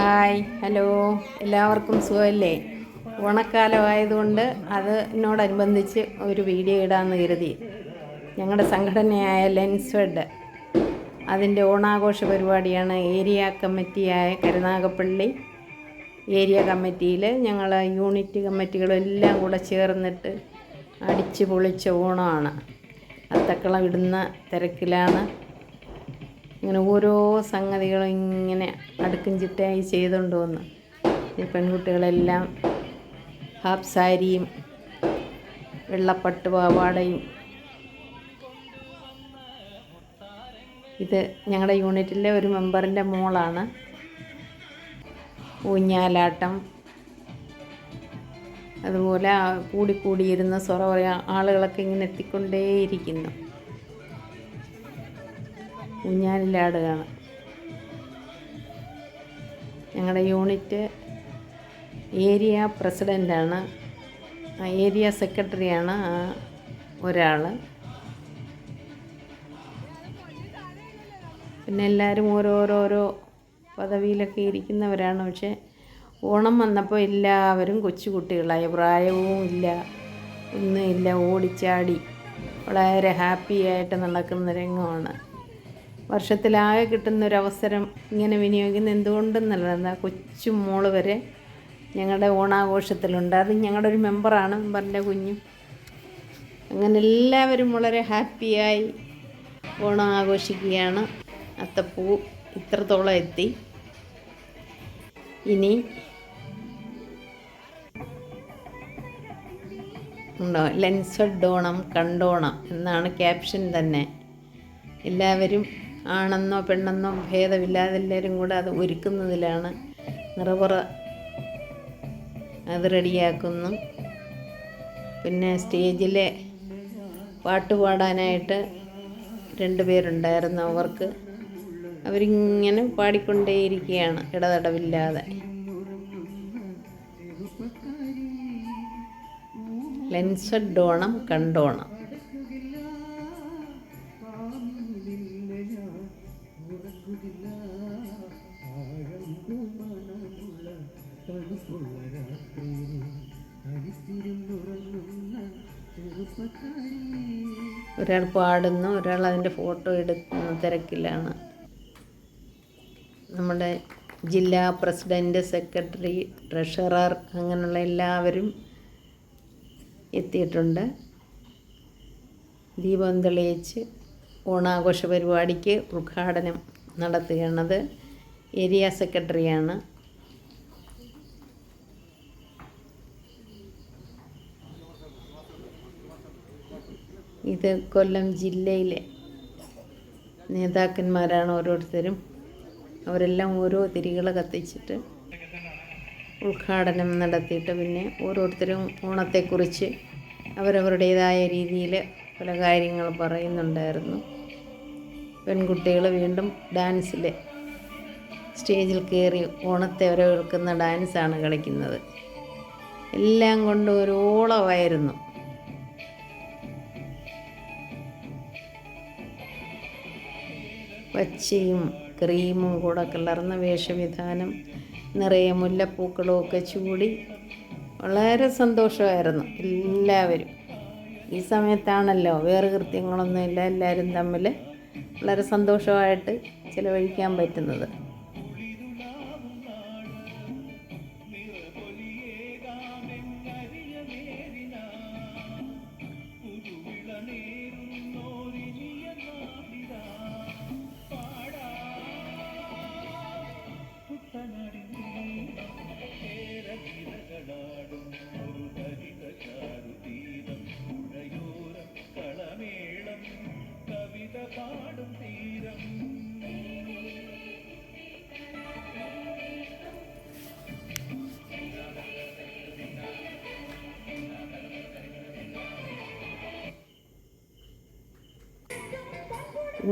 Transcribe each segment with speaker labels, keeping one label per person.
Speaker 1: Hi hello. എല്ലാവർക്കും സുഖമല്ലേ? ഓണക്കാലം ആയതുകൊണ്ട് അത് എന്നോടനുബന്ധിച്ച് ഒരു വീഡിയോ ഇടാമെന്ന് കരുതി. ഞങ്ങളുടെ സംഘടനയായ ലെൻസ്വെഡ് അതിന്റെ ഓണാഘോഷ പരിപാടിയാണ് ഏരിയ കമ്മിറ്റിയായ കരുനാഗപ്പള്ളി. ഏരിയ കമ്മിറ്റിയിൽ ഞങ്ങൾ യൂണിറ്റ് കമ്മിറ്റികളെല്ലാം കൂടെ ചേർന്നിട്ട് അടിച്ചു പൊളിച്ച ഓണമാണ്. അത്തക്കളം ഇടുന്ന തിരക്കിലാണ്. ഇങ്ങനെ ഓരോ സംഗതികളും ഇങ്ങനെ അടുക്കും ചിട്ടയായി ചെയ്തുകൊണ്ട് വന്ന് ഈ പെൺകുട്ടികളെല്ലാം ഹാഫ് സാരിയും വെള്ളപ്പട്ട് പാവാടയും ഇത് ഞങ്ങളുടെ യൂണിറ്റിലെ ഒരു മെമ്പറിന്റെ മോളാണ്. ഊഞ്ഞാലാട്ടം അതുപോലെ കൂടിക്കൂടിയിരുന്ന സ്വറ ആളുകളൊക്കെ ഇങ്ങനെ എത്തിക്കൊണ്ടേയിരിക്കുന്നു. ഊഞ്ഞാലിലാടുകയാണ്. ഞങ്ങളുടെ യൂണിറ്റ് ഏരിയ പ്രസിഡന്റാണ് ഏരിയ സെക്രട്ടറിയാണ് ആ ഒരാൾ പിന്നെ എല്ലാവരും ഓരോരോരോ പദവിയിലൊക്കെ ഇരിക്കുന്നവരാണ്. പക്ഷേ ഓണം വന്നപ്പോൾ എല്ലാവരും കൊച്ചുകുട്ടികളായി. പ്രായവും ഇല്ല ഒന്നുമില്ല ഓടിച്ചാടി. വളരെ ഹാപ്പി ആയിട്ട് നടക്കുന്ന രംഗമാണ്. വർഷത്തിലാകെ കിട്ടുന്നൊരവസരം ഇങ്ങനെ വിനിയോഗിക്കുന്ന എന്തുകൊണ്ടെന്നുള്ളത് എന്താ കൊച്ചു മോൾ വരെ ഞങ്ങളുടെ ഓണാഘോഷത്തിലുണ്ട്. അത് ഞങ്ങളുടെ ഒരു മെമ്പറാണ് മെമ്പറിന്റെ കുഞ്ഞും. അങ്ങനെ എല്ലാവരും വളരെ ഹാപ്പിയായി ഓണം ആഘോഷിക്കുകയാണ് അത്തപ്പൂ ഇത്രത്തോളം എത്തി. ഇനി ഉണ്ടോ? ലെൻസഡ് ഓണം കണ്ടോണം എന്നാണ് ക്യാപ്ഷൻ തന്നെ. എല്ലാവരും ആണെന്നോ പെണ്ണെന്നോ ഭേദമില്ലാതെ എല്ലാവരും കൂടെ അത് ഒരുക്കുന്നതിലാണ് നിറപുറ അത് റെഡിയാക്കുന്നു. പിന്നെ സ്റ്റേജിലെ പാട്ട് പാടാനായിട്ട് രണ്ട് പേരുണ്ടായിരുന്നു അവർക്ക്. അവരിങ്ങനെ പാടിക്കൊണ്ടേയിരിക്കുകയാണ് ഇടതടവില്ലാതെ. ലെൻസഡ് ഓണം കണ്ടോണം. ഒരാൾ പാടുന്നു ഒരാൾ അതിന്റെ ഫോട്ടോ എടുക്കുന്ന തിരക്കിലാണ്. നമ്മുടെ ജില്ലാ പ്രസിഡന്റ് സെക്രട്ടറി ട്രഷറർ അങ്ങനെയുള്ള എല്ലാവരും എത്തിയിട്ടുണ്ട്. ദീപം തെളിയിച്ച് ഓണാഘോഷ പരിപാടിക്ക് ഉദ്ഘാടനം നടത്തുകയാണത്. ഏരിയ സെക്രട്ടറിയാണ്. ഇത് കൊല്ലം ജില്ലയിലെ നേതാക്കന്മാരാണ് ഓരോരുത്തരും. അവരെല്ലാം ഓരോ തിരികൾ കത്തിച്ചിട്ട് ഉദ്ഘാടനം നടത്തിയിട്ട് പിന്നെ ഓരോരുത്തരും ഓണത്തെക്കുറിച്ച് അവരവരുടേതായ രീതിയിൽ പല കാര്യങ്ങൾ പറയുന്നുണ്ടായിരുന്നു. പെൺകുട്ടികൾ വീണ്ടും ഡാൻസിൽ സ്റ്റേജിൽ കയറി ഓണത്തെ വരവേൽക്കുന്ന ഡാൻസാണ് കളിക്കുന്നത്. എല്ലാം കൊണ്ട് ഒരു പച്ചയും ക്രീമും കൂടെ കലർന്ന വേഷവിധാനം നിറയെ മുല്ലപ്പൂക്കളും ഒക്കെ ചൂടി. വളരെ സന്തോഷമായിരുന്നു എല്ലാവരും. ഈ സമയത്താണല്ലോ വേറെ കൃത്യങ്ങളൊന്നുമില്ല. എല്ലാവരും തമ്മിൽ വളരെ സന്തോഷമായിട്ട് ചിലവഴിക്കാൻ പറ്റുന്നത്.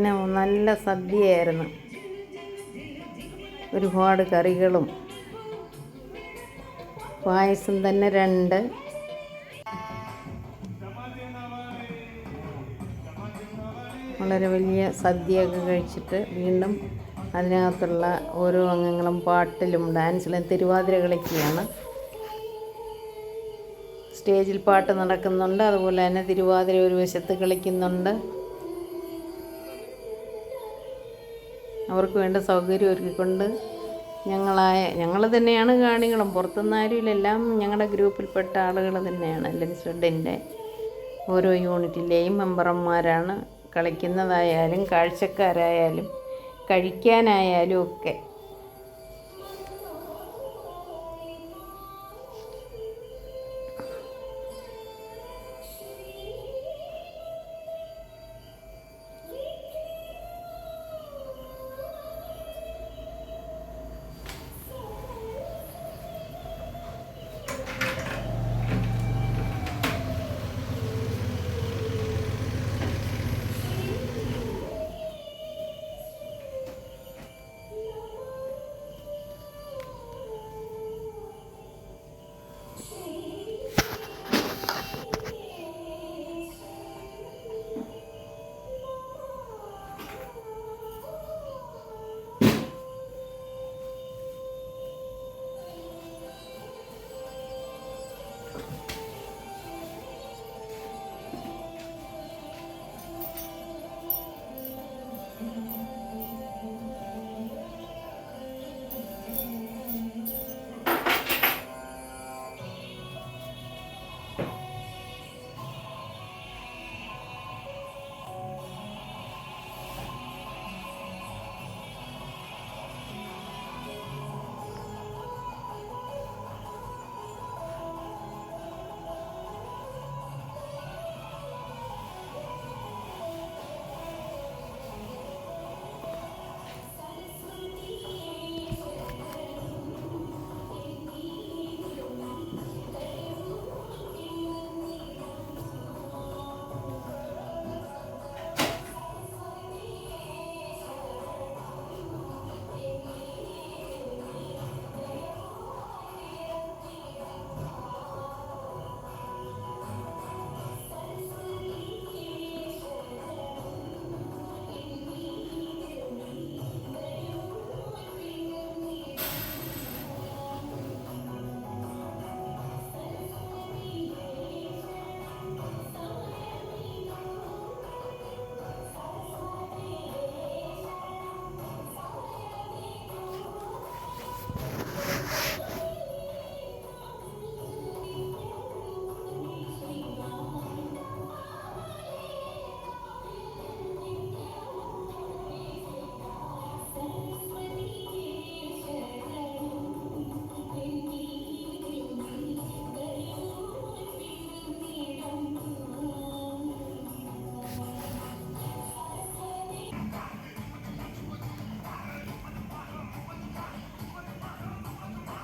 Speaker 1: പിന്നെ നല്ല സദ്യയായിരുന്നു. ഒരുപാട് കറികളും. പായസം തന്നെ രണ്ട്. വളരെ വലിയ സദ്യയൊക്കെ കഴിച്ചിട്ട് വീണ്ടും അതിനകത്തുള്ള ഓരോ അംഗങ്ങളും പാട്ടിലും ഡാൻസിലും തിരുവാതിര കളിക്കുകയാണ്. സ്റ്റേജിൽ പാട്ട് നടക്കുന്നുണ്ട്. അതുപോലെ തന്നെ തിരുവാതിര ഒരു വശത്ത് കളിക്കുന്നുണ്ട്. അവർക്ക് വേണ്ട സൗകര്യം ഒരുക്കിക്കൊണ്ട് ഞങ്ങളായ ഞങ്ങൾ തന്നെയാണ് കാണികളും. പുറത്തുനിന്ന് ആരുമില്ല. എല്ലാം ഞങ്ങളുടെ ഗ്രൂപ്പിൽപ്പെട്ട ആളുകൾ തന്നെയാണ്. ലെൻസ് ഫെഡിന്റെ ഓരോ യൂണിറ്റിലെയും മെമ്പർമാരാണ് കളിക്കുന്നതായാലും കാഴ്ചക്കാരായാലും കഴിക്കാനായാലും ഒക്കെ.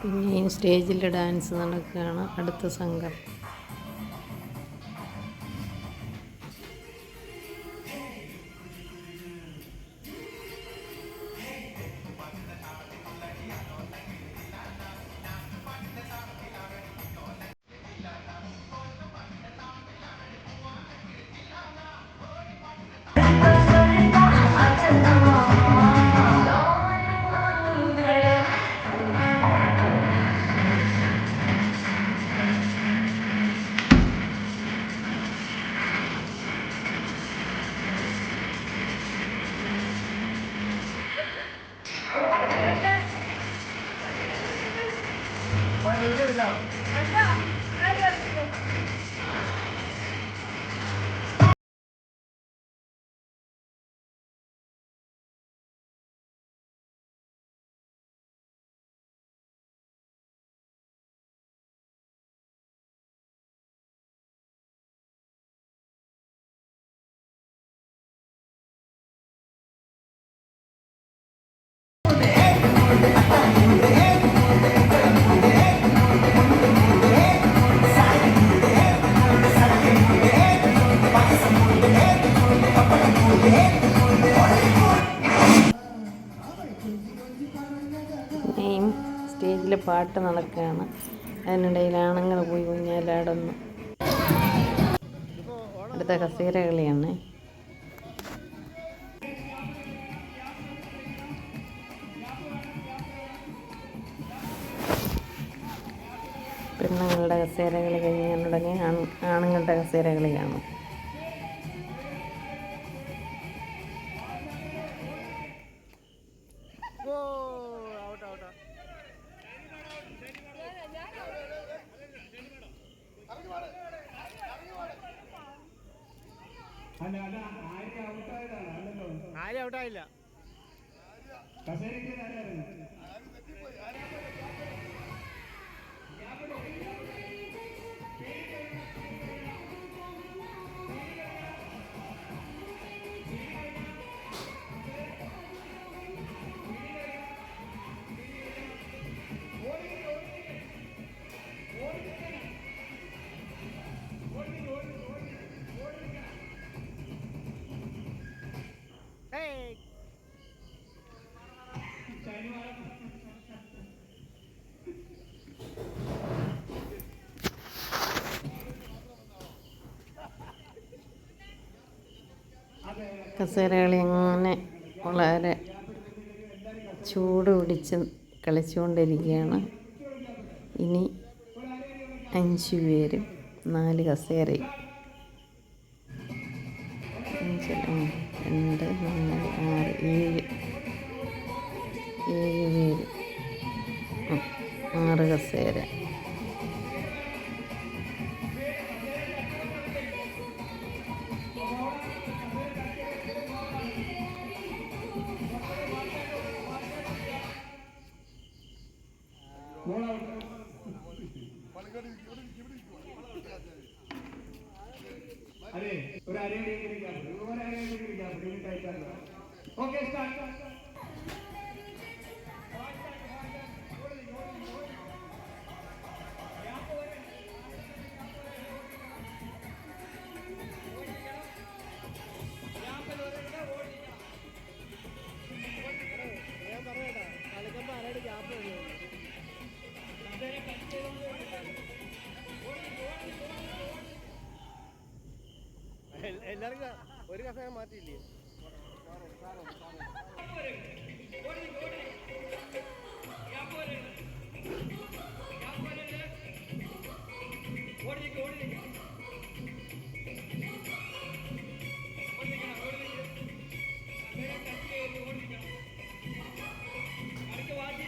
Speaker 1: പിന്നെയും സ്റ്റേജിൽ ഡാൻസ് നടക്കുകയാണ് അടുത്ത സംഘം. പാട്ട് നടക്കുകയാണ്. അതിനിടയിൽ ആണുങ്ങൾ പോയി കുഞ്ഞാലാടുന്നു അടുത്ത കസേര കളിയാണ്. പെണ്ണുങ്ങളുടെ കസേരകളി കഴിഞ്ഞാൽ ഉടനെ ആണുങ്ങളുടെ കസേരകളി കാണും
Speaker 2: ഔട്ടായില്ല
Speaker 3: കസേരയ്ക്ക്
Speaker 1: കസേരകളി അങ്ങനെ വളരെ ചൂട് പിടിച്ച് കളിച്ചുകൊണ്ടിരിക്കുകയാണ്. ഇനി അഞ്ച് പേരും നാല് കസേരയും അഞ്ച് രണ്ട് നാല് ആറ് ഏഴ് ഏഴ് പേര്. ആറ് കസേര.
Speaker 2: കസേര മാറ്റിയില്ലേ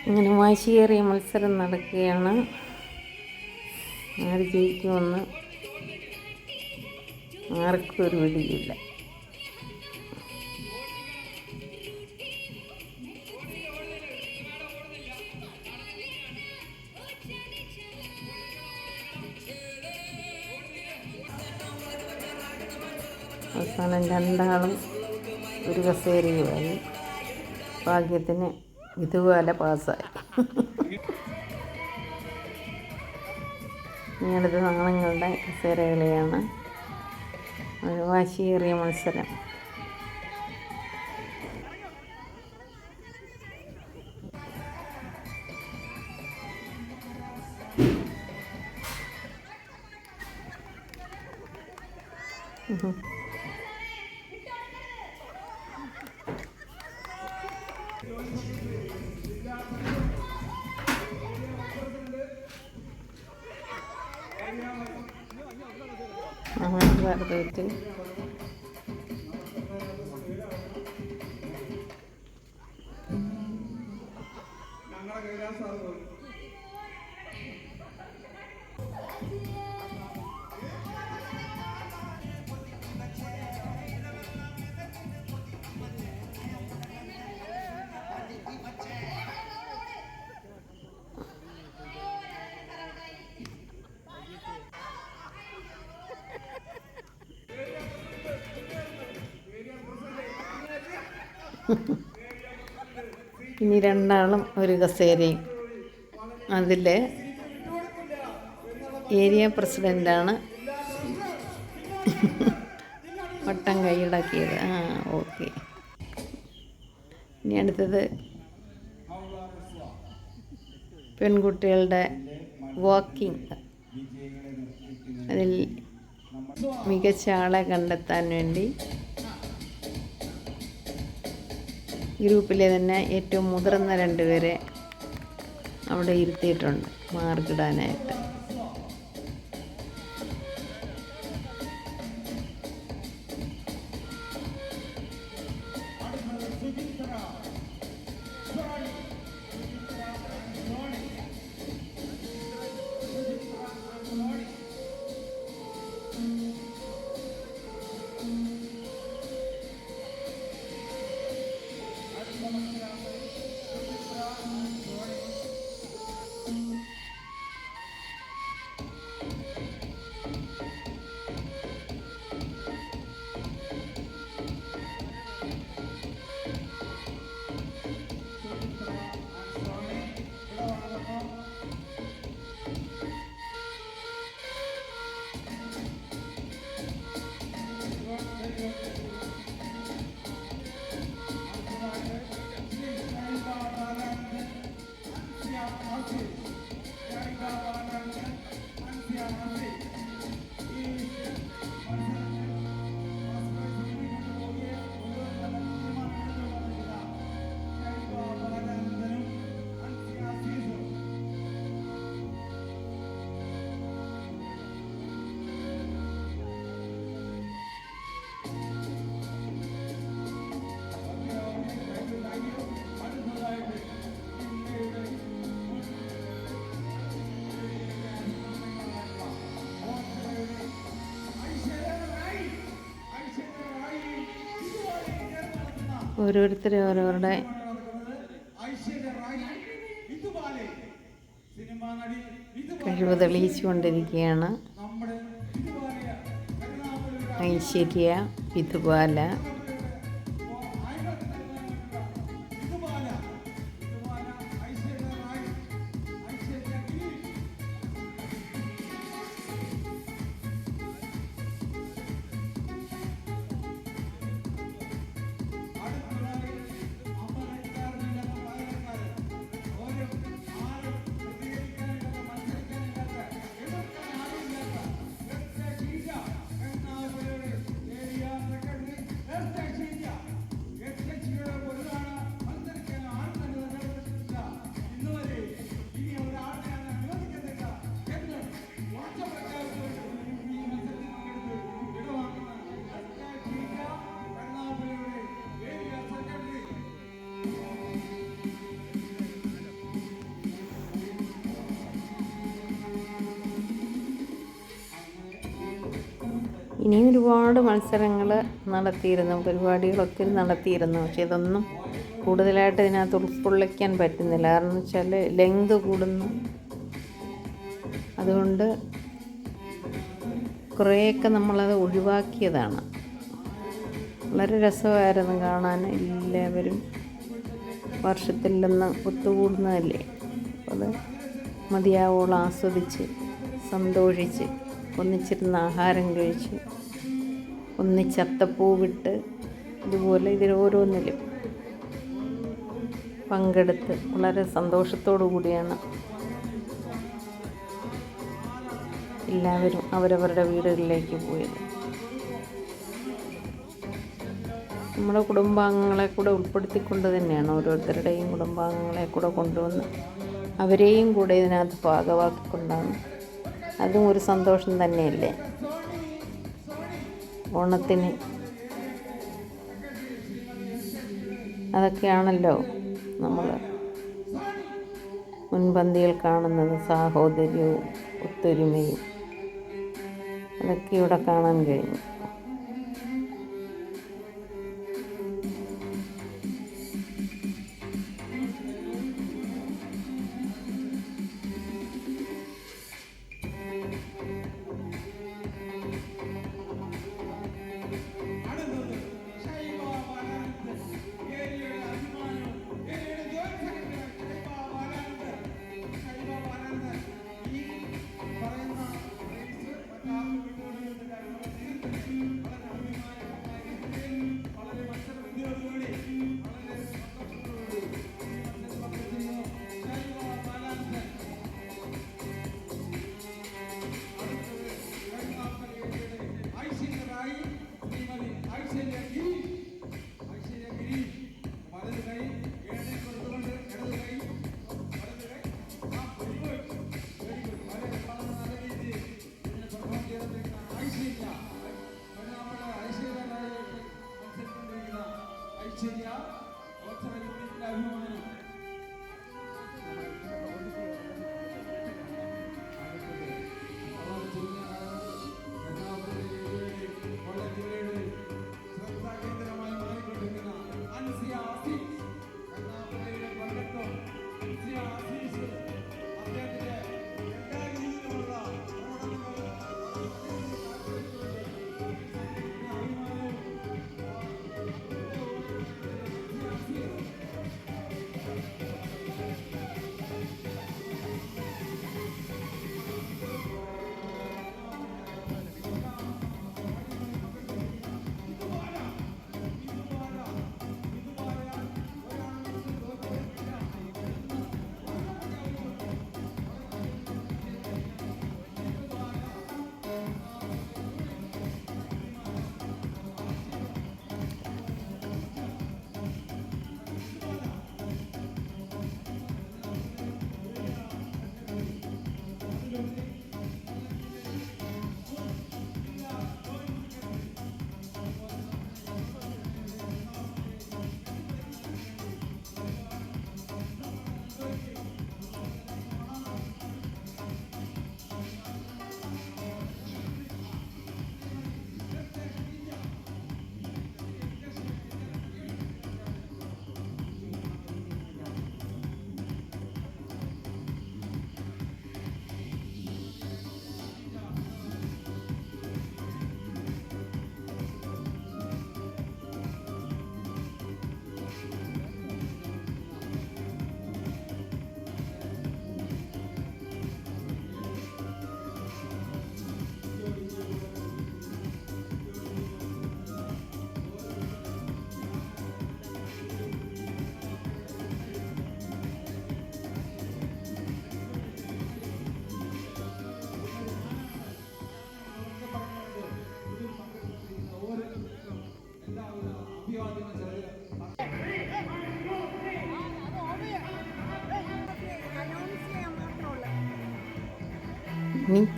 Speaker 1: അങ്ങനെ വാശിയേറിയ മത്സരം നടക്കുകയാണ്. ആര് ജയിക്കുമെന്ന് ആർക്കും ഒരു പിടിയില്ല. അവസാനം രണ്ടാളും ഒരു കസേരയുമായി. ഭാഗ്യത്തിന് ഇതുപോലെ പാസ്സായി. ഇങ്ങനത്തെ സാധനങ്ങളുടെ കസേരകളിയാണ് ഒരു വാശിയേറിയ മത്സരം. അങ്ങനെ വെറുതെ രണ്ടാളും ഒരു കസേരയും. അതിൽ ഏരിയ പ്രസിഡന്റാണ് വട്ടം കൈയടക്കിയത്. ആ ഓക്കെ. ഇനി അടുത്തത് പെൺകുട്ടികളുടെ വാക്കിംഗ്. അതിൽ മികച്ച ആളെ കണ്ടെത്താൻ വേണ്ടി ഗ്രൂപ്പിലെ തന്നെ ഏറ്റവും മുതിർന്ന രണ്ടുപേരെ അവിടെ ഇരുത്തിയിട്ടുണ്ട് മാർക്കിടാനായിട്ട്.
Speaker 4: ഓരോരുത്തരും ഓരോരുടെ കഴിവ് തെളിയിച്ചുകൊണ്ടിരിക്കുകയാണ്. ഐശ്വര്യ വിധുബാല ഇനിയും ഒരുപാട് മത്സരങ്ങൾ നടത്തിയിരുന്നു പരിപാടികളൊക്കെ നടത്തിയിരുന്നു. പക്ഷെ ഇതൊന്നും കൂടുതലായിട്ട് ഇതിനകത്ത് ഉൾക്കൊള്ളിക്കാൻ പറ്റുന്നില്ല. കാരണം വെച്ചാൽ ലെങ്ത് കൂടുന്നു. അതുകൊണ്ട് കുറേയൊക്കെ നമ്മളത് ഒഴിവാക്കിയതാണ്. വളരെ രസമായിരുന്നു കാണാൻ. എല്ലാവരും വർഷത്തിൽ നിന്ന് ഒത്തുകൂടുന്നതല്ലേ? അത് മതിയാവോളം ആസ്വദിച്ച് സന്തോഷിച്ച് ഒന്നിച്ചിരുന്ന് ആഹാരം കഴിച്ച് ഒന്നിച്ചത്തപ്പൂവിട്ട് ഇതുപോലെ ഇതിൽ ഓരോന്നിലും പങ്കെടുത്ത് വളരെ സന്തോഷത്തോടു കൂടിയാണ് എല്ലാവരും അവരവരുടെ വീടുകളിലേക്ക് പോയത്. നമ്മുടെ കുടുംബാംഗങ്ങളെ കൂടെ ഉൾപ്പെടുത്തിക്കൊണ്ട് തന്നെയാണ് ഓരോരുത്തരുടെയും കുടുംബാംഗങ്ങളെ കൂടെ കൊണ്ടുവന്ന് അവരെയും കൂടെ ഇതിനകത്ത് ഭാഗമാക്കിക്കൊണ്ടാണ് അതും ഒരു സന്തോഷം തന്നെയല്ലേ? ഓണത്തിന്. അതൊക്കെയാണല്ലോ നമ്മൾ മുൻപന്തിയിൽ കാണുന്നത് സാഹോദര്യവും ഒത്തൊരുമയും. അതൊക്കെ ഇവിടെ കാണാൻ കഴിഞ്ഞു.
Speaker 1: Virginia. What time do you leave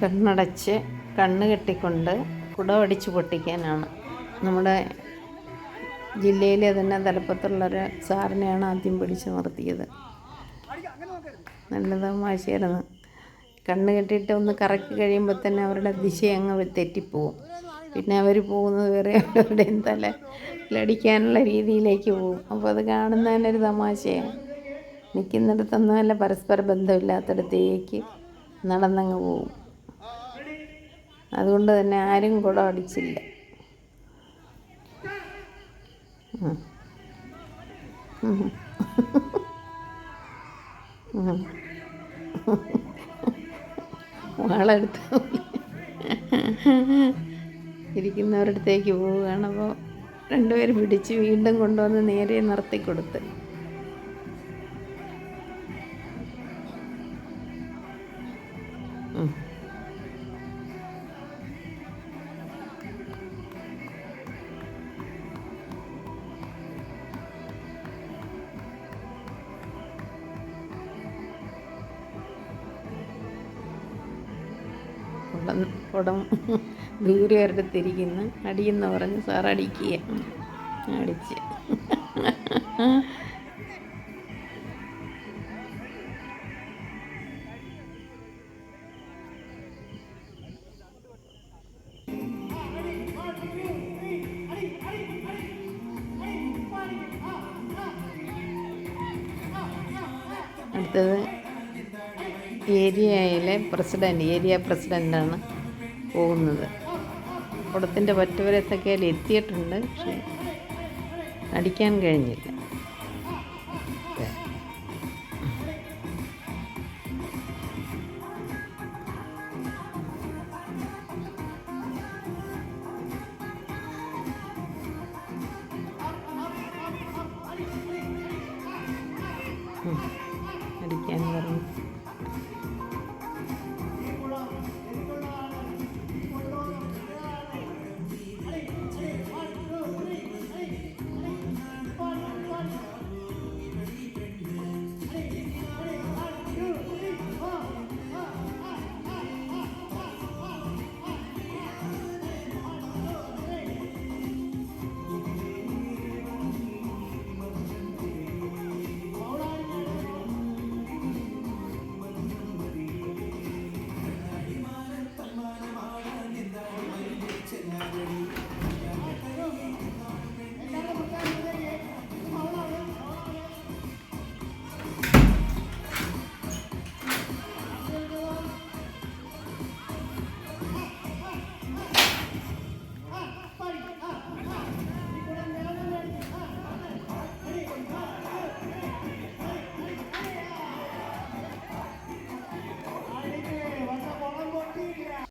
Speaker 1: കണ്ണടച്ച് കണ്ണ് കെട്ടിക്കൊണ്ട് കുടവടിച്ച് പൊട്ടിക്കാനാണ്. നമ്മുടെ ജില്ലയിലെ തന്നെ തലപ്പത്തുള്ളൊരു സാറിനെയാണ് ആദ്യം പിടിച്ച് നിർത്തിയത്. നല്ല തമാശയായിരുന്നു കണ്ണ് കെട്ടിയിട്ട് ഒന്ന് കറക്കി കഴിയുമ്പോൾ തന്നെ അവരുടെ ദിശ അങ്ങ് തെറ്റിപ്പോവും. പിന്നെ അവർ പോകുന്നത് വേറെ അവരുടെയും തല ലടിക്കാനുള്ള രീതിയിലേക്ക് പോകും. അപ്പോൾ അത് കാണുന്നതിനൊരു തമാശയാണ് നിൽക്കുന്നിടത്തൊന്നും അല്ല പരസ്പര ബന്ധമില്ലാത്തടത്തേക്ക് നടന്നങ്ങ് പോവും അതുകൊണ്ട് തന്നെ ആരും കുടം അടിച്ചില്ല. വാളെടുത്ത് ഇരിക്കുന്നവരുടെ അടുത്തേക്ക് പോവുകയാണ്. അപ്പോൾ രണ്ടുപേരും പിടിച്ച് വീണ്ടും കൊണ്ടുവന്ന് നേരെ നിർത്തി കൊടുത്ത് കുടം ദൂരെ ഒരിടത്തിരിക്കുന്നു അടിയെന്ന് പറഞ്ഞ് സാർ അടിക്കുക. അടിച്ച്. അടുത്തത് ഏരിയയിലെ പ്രസിഡന്റ് ഏരിയ പ്രസിഡന്റാണ് പോകുന്നത്. കുടത്തിന്റെ പറ്റുവരത്തൊക്കെ എത്തിയിട്ടുണ്ട് പക്ഷേ അടിക്കാൻ കഴിഞ്ഞില്ല.